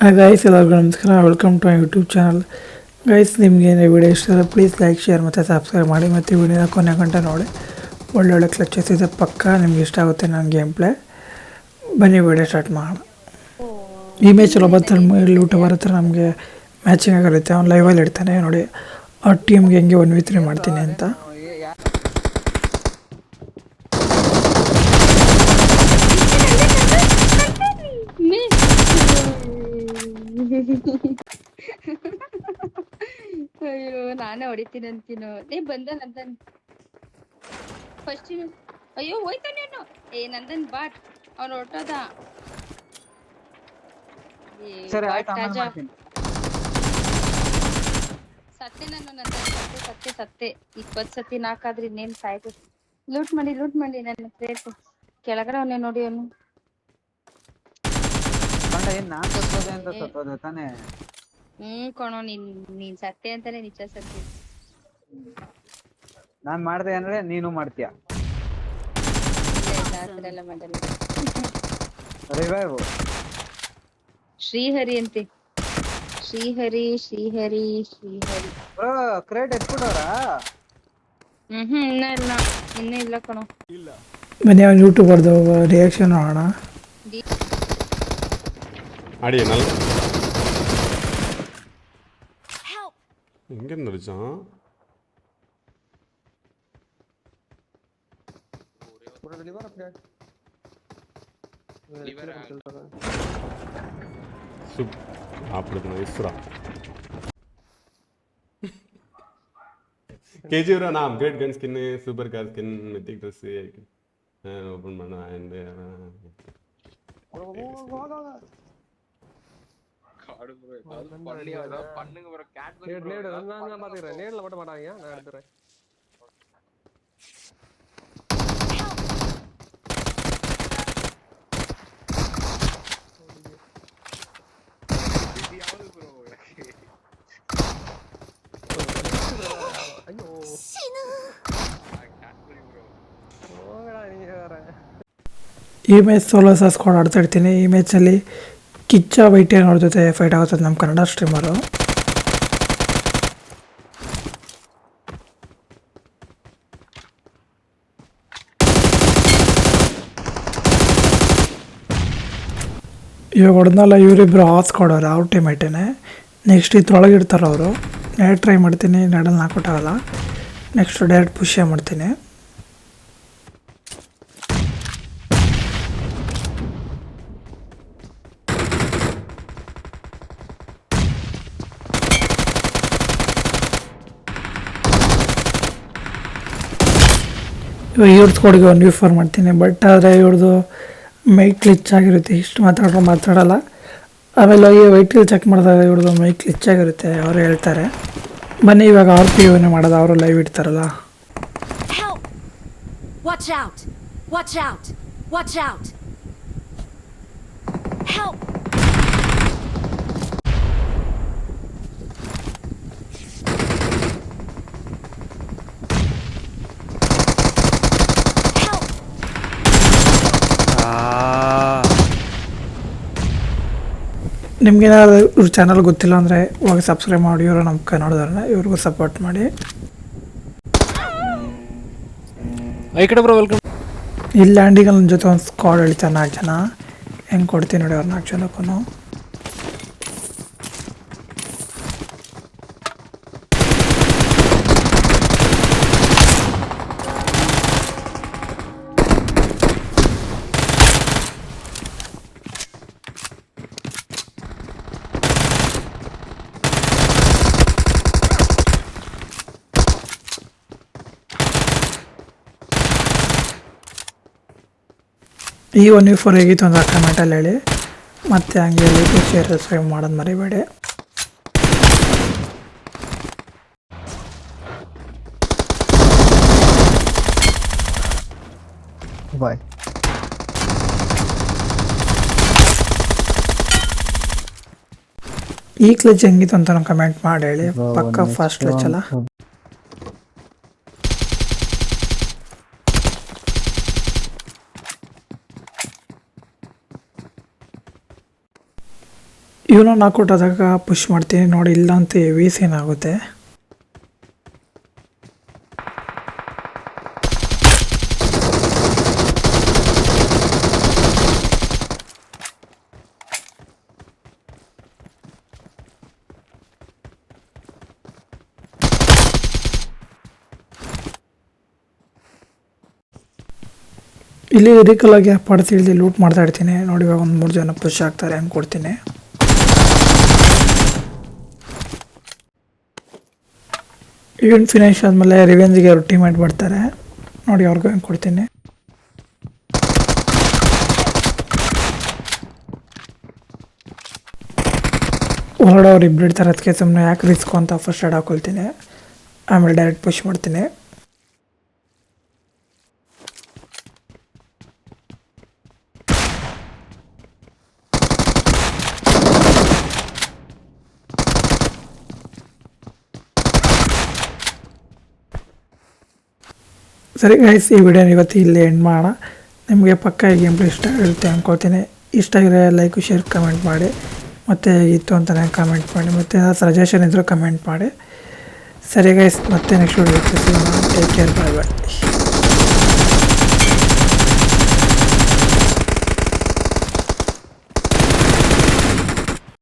Guys ಎಲ್ಲರಿಗೂ ನಮಸ್ಕಾರ. Welcome to YouTube channel guys ನಿಮಗೆ ವಿಡಿಯೋ ಇಷ್ಟ ಆದರೆ ಪ್ಲೀಸ್ ಲೈಕ್ ಶೇರ್ ಮತ್ತು ಸಬ್ಸ್ಕ್ರೈಬ್ ಮಾಡಿ. ಮತ್ತು ವಿಡಿಯೋನ ಕೊನೆ ಗಂಟೆ ನೋಡಿ. ಒಳ್ಳೊಳ್ಳೆ ಕ್ಲಚಸ್ ಇದೆ. ಪಕ್ಕ ನಿಮ್ಗೆ ಇಷ್ಟ ಆಗುತ್ತೆ ನನ್ನ ಗೇಮ್ ಪ್ಲೇ ಬನ್ನಿ ವಿಡಿಯೋ ಸ್ಟಾರ್ಟ್ ಮಾಡೋಣ. ಈ ಮ್ಯಾಚ್ ಚಲೋ ಬರ್ತಾರೆ ಇಲ್ಲಿ ಊಟ ಬರುತ್ತೆ ನಮಗೆ? ಮ್ಯಾಚಿಂಗ್ ಆಗಿರುತ್ತೆ ಅವ್ನು ಲೈವಲ್ಲಿ ಇಡ್ತಾನೆ ನೋಡಿ ಆ ಟೀಮ್ಗೆ ಹೆಂಗೆ ಒನ್ ವಿ ತ್ರೀ ಮಾಡ್ತೀನಿ ಅಂತ. ಅಯ್ಯೋ ನೀ ಏ ಬಂದ ನಂದನ್. ಫಸ್ಟ್ ಅಯ್ಯೋ ಹೋಯ್ತಾನೇನು ಏ ನಂದನ್ ಬಾಟ್ ಅವ್ನು ಹೊರಟೋದ. ಸತ್ತೆ ನಾನು ನಂದನ್ ಸತ್ತೆ ಸತ್ತೆ ಸತ್ತೆ ಇಪ್ಪತ್ ಸತಿ ನಾಕಾದ್ರೆ ಇನ್ನೇನ್ ಸಾಯ್ತು. ಲೂಟ್ ಮಾಡಿ ಲೂಟ್ ಮಾಡಿ ನನ್ನ ಪ್ಲೇಟ್ ಕೆಳಗಡೆ ಅವನೇ ನೋಡಿ ಅವನು. ಗಂಡ ಏನ್ ನಾನ್ ಸತ್ತೋದೆ ಅಂತ ಸತ್ತೋದೆ ತಾನೇ? ಹ್ಮ್ ಕಣೋ ನೀನ್ ನೀನ್ ಸತ್ತೆ ಅಂತಾನೆ ನಿಜ ಸತ್ತೆ ನಾನ್ ಮಾಡ್ದೆ ಅಂದ್ರೆ ನೀನು ಮಾಡ್ತೀಯ ಇಲ್ಲ ಇಲ್ಲ ಆ ಥರ ಎಲ್ಲ ಮಾಡಲ್ಲ ರಿವೈವ್ ಶ್ರೀಹರಿ ಅಂತೆ ಶ್ರೀಹರಿ ಶ್ರೀಹರಿ ಶ್ರೀಹರಿ ಬ್ರೋ ಕ್ರೇಟ್ ಎತ್ಬಿಟ್ಟವ್ರಾ ಹ್ಮ್ ಹ್ಮ್ ಇನ್ನ ಇಲ್ಲ ಇನ್ನ ಇಲ್ಲ ಕಣೋ ಬನ್ನಿ ಅವ್ನು ಯೂಟ್ಯೂಬರ್ದು ರಿಯಾಕ್ಷನ್ ನೋಡೋಣ அடி நல்ல எங்க இருந்து அடிச்சான் சுப் அப்படி நைஸ்ரா கேஜிவரா நான் upgrade gun skin super car skin mythic dress open பண்ண அண்ட் காடு bro, ஏதாவது பண்ணி ஏதாவது பண்ணுங்க bro, Cadbury நேடு bro, நேடு ஏதாவது நான் நான் பண்ணுங்க பாத்துக்கிறேன் bro. நேர்ல மட்டும் மாட்டாங்க நான் எடுத்துறேன் ಮ್ಯಾಚ್ ಸೋಲೋ ಸಾಸ್ಕೊಂಡು ಆಡ್ತಾ ಇರ್ತೀನಿ. ಈ ಮ್ಯಾಚಲ್ಲಿ ಕಿಚ್ಚ ವೈಟಿ ಅವ್ರ ಜೊತೆ ಫೈಟ್ ಆಗುತ್ತದೆ ನಮ್ಮ ಕನ್ನಡ ಸ್ಟ್ರೀಮರು. ಇವಾಗ ಹೊಡೆದಲ್ಲ ಇವರಿಬ್ಬರು ಹಾಸ್ಕೊಡೋರು ಕೊಡೋರು ಅವ್ರ ಟೀಮೇಟೇನೆ ನೆಕ್ಸ್ಟ್ ಇದ್ರೊಳಗೆ ಇರ್ತಾರೆ ಅವರು ಡೈರೆಕ್ಟ್ ಟ್ರೈ ಮಾಡ್ತೀನಿ ನಡಲ್ ಹಾಕೊಟ್ಟಾಗಲ್ಲ ನೆಕ್ಸ್ಟ್ ಡೈರೆಕ್ಟ್ ಪುಷೇ ಮಾಡ್ತೀನಿ. ಇವಾಗ ಕೊಡುಗೆ ಒಂದು ಯೂಫರ್ ಮಾಡ್ತೀನಿ ಬಟ್ ಆದರೆ ಇವ್ರದ್ದು ಮೈಕ್ ಕ್ಲಿಚ್ ಆಗಿರುತ್ತೆ, ಇಷ್ಟು ಮಾತಾಡೋ ಮಾತಾಡಲ್ಲ ಆಮೇಲೆ ಹೋಗಿ ವೈಟಲ್ ಚೆಕ್ ಮಾಡಿದಾಗ ಇವ್ರದ್ದು ಮೈಕ್ ಕ್ಲಿಚ್ ಆಗಿರುತ್ತೆ, ಅವರು ಹೇಳ್ತಾರೆ ಬನ್ನಿ, ಇವಾಗ ಅವ್ರ ಪಿ ಯುನೇ ಮಾಡೋದು, ಅವರು live ಇಡ್ತಾರಲ್ಲ watch out! Watch out! Watch out! ನಿಮ್ಗೇನಾದ್ರು ಇವ್ರ ಚಾನಲ್ ಗೊತ್ತಿಲ್ಲ ಅಂದರೆ ಹೋಗಿ ಸಬ್ಸ್ಕ್ರೈಬ್ ಮಾಡಿ ಇವರು ನಮ್ಮ ಕನ್ನಡದವ್ರನ್ನ ಇವ್ರಿಗೂ ಸಪೋರ್ಟ್ ಮಾಡಿ. ಈ ಕಡೆ ಬ್ರೋ ವೆಲ್ಕಮ್ ಈ ಲ್ಯಾಂಡಿಗೆ ನನ್ನ ಜೊತೆ ಒಂದು ಸ್ಕ್ವಾಡ್ ಹೇಳಿ ನಾಲ್ಕು ಜನ. ಹೆಂಗೆ ಕೊಡ್ತೀನಿ ನೋಡಿ ಅವ್ರು ನಾಲ್ಕು ಜನಕ್ಕೂ ಈ ಒನ್ ವಿ ಫೋರ್ ಹೇಗಿತ್ತು ಅಂತ ಕಮೆಂಟಲ್ಲಿ ಹೇಳಿ. ಮತ್ತೆ ಹಂಗೆ ಲೈಕ್ ಶೇರ್ ಸಬ್ಸ್ಕ್ರೈಬ್ ಮಾಡೋದು ಮರಿಬೇಡಿ. ಬಾಯ್ ಈ ಕ್ಲಚ್ ಹೆಂಗಿತ್ತು ಅಂತ ಕಮೆಂಟ್ ಮಾಡಿ ಹೇಳಿ. ಪಕ್ಕ ಫಾಸ್ಟ್ ಕ್ಲಚ್ ಅಲ್ಲ? ಇವನು ನಾಕೌಟ್ ಆದಾಗ ಪುಷ್ ಮಾಡ್ತೀನಿ. ನೋಡಿ ಇಲ್ಲ ಅಂತ ಹೆವಿ ಸೀನ್ ಆಗುತ್ತೆ. ಇಲ್ಲಿ ರಿಕಲ್ ಆಗಿ ಇಲ್ಲಿ ಲೂಟ್ ಮಾಡ್ತಾ ಇರ್ತೀನಿ. ನೋಡಿ, ಇವಾಗ ಒಂದು ಮೂರು ಜನ ಪುಷ್ ಆಗ್ತಾರೆ ಕೊಡ್ತೀನಿ ಈವೆಂಟ್ ಫಿನಿಶ್ ಆದಮೇಲೆ ರಿವೆಂಜ್ಗೆ ಅವ್ರು ಟೀಮೇಟ್ ಮಾಡ್ತಾರೆ ನೋಡಿ ಅವ್ರಿಗೂ ಹೆಂಗೆ ಕೊಡ್ತೀನಿ. ಹೊರಡೋರು ಇಬ್ಬಿಡ್ತಾರೆ ಅದಕ್ಕೆ ಸುಮ್ಮನೆ ಯಾಕೆ ರಿಸ್ಕು ಅಂತ ಫಸ್ಟ್ ಏಡ್ ಹಾಕೊಳ್ತೀನಿ. ಆಮೇಲೆ ಡೈರೆಕ್ಟ್ ಪುಷ್ ಮಾಡ್ತೀನಿ. ಸರಿ ಗೈಸ್ ಈ ವಿಡಿಯೋ ಇವತ್ತು ಇಲ್ಲಿ ಎಂಡ್ ಮಾಡೋಣ. ನಿಮಗೆ ಪಕ್ಕ ಈ ಗೇಮ್ ಇಷ್ಟ ಇರುತ್ತೆ ಅಂದ್ಕೊಳ್ತೀನಿ ಇಷ್ಟ ಆಗಿದ್ರೆ ಲೈಕು ಶೇರ್ ಕಮೆಂಟ್ ಮಾಡಿ. ಮತ್ತು ಇತ್ತು ಅಂತಲೇ ಕಮೆಂಟ್ ಮಾಡಿ. ಮತ್ತು ಸಜೆಷನ್ ಇದ್ದರೂ ಕಮೆಂಟ್ ಮಾಡಿ. ಸರಿ ಗೈಸ್ ಮತ್ತೆ next video take care bye bye